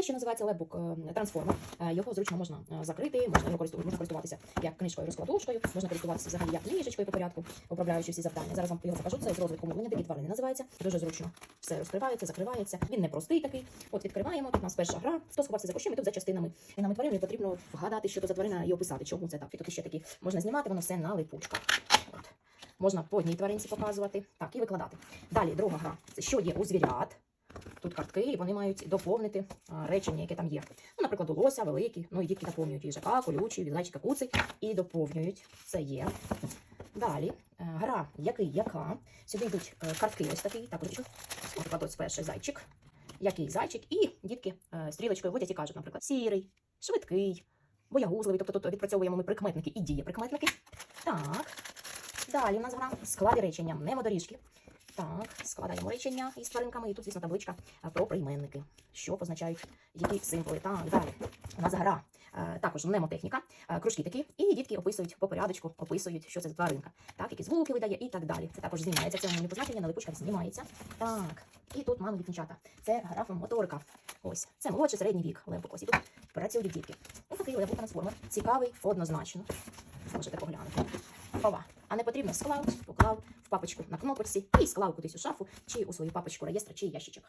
Оце ще називається лепбук е, трансформер. Е, Його зручно можна е, закрити, можна його користу- можна користуватися як книжкою розкладушкою, можна користуватися взагалі як книжечкою по порядку, управляючи всі завдання. Зараз вам його покажу. Це з розвитку мовлення, такі тварини називається. Дуже зручно все розкривається, закривається. Він не простий такий. От відкриваємо. Тут у нас перша гра. Хто сховався за кущем, і тут за частинами. І нам тварини потрібно вгадати, що то за тварина і описати, чому це так. І тут ще такі можна знімати, воно все на липучках. Можна по одній тваринці показувати, так, і викладати. Далі друга гра. Це що є у звірят. Тут картки, і вони мають доповнити а, речення, яке там є. Ну, наприклад, у лося, великі, ну і дітки доповнюють їжака, колючий, від куций, і доповнюють. Це є. Далі е, гра який, яка. Сюди йдуть е, картки ось такі, так, ручу. Наприклад, ось перший зайчик. Який зайчик, і дітки е, стрілочкою водять і кажуть, наприклад, сірий, швидкий, боягузливий. Тобто тут відпрацьовуємо ми прикметники і дієприкметники. Так. Далі у нас гра склади речення, мнемодоріжки. Так, складаємо речення із тваринками, і тут, звісно, табличка е, про прийменники, що позначають які символи. Так, далі. У нас гра. е, Також мнемотехніка, е, кружки такі, і дітки описують по порядочку, описують, що це за тваринка. Так, які звуки видає і так далі. Це також знімається. Цьому не позначення на липучках знімається. Так, і тут мами дівчата. Це графомоторика. Ось, це молодший середній вік. Лепок. Ось і тут працюють дітки. Ось такий лепок трансформер. Цікавий, однозначно. Можете поглянути. Ова. А не потрібно склав, поклав в папочку на кнопочці і склав кудись у шафу, чи у свою папочку реєстр, чи ящичок.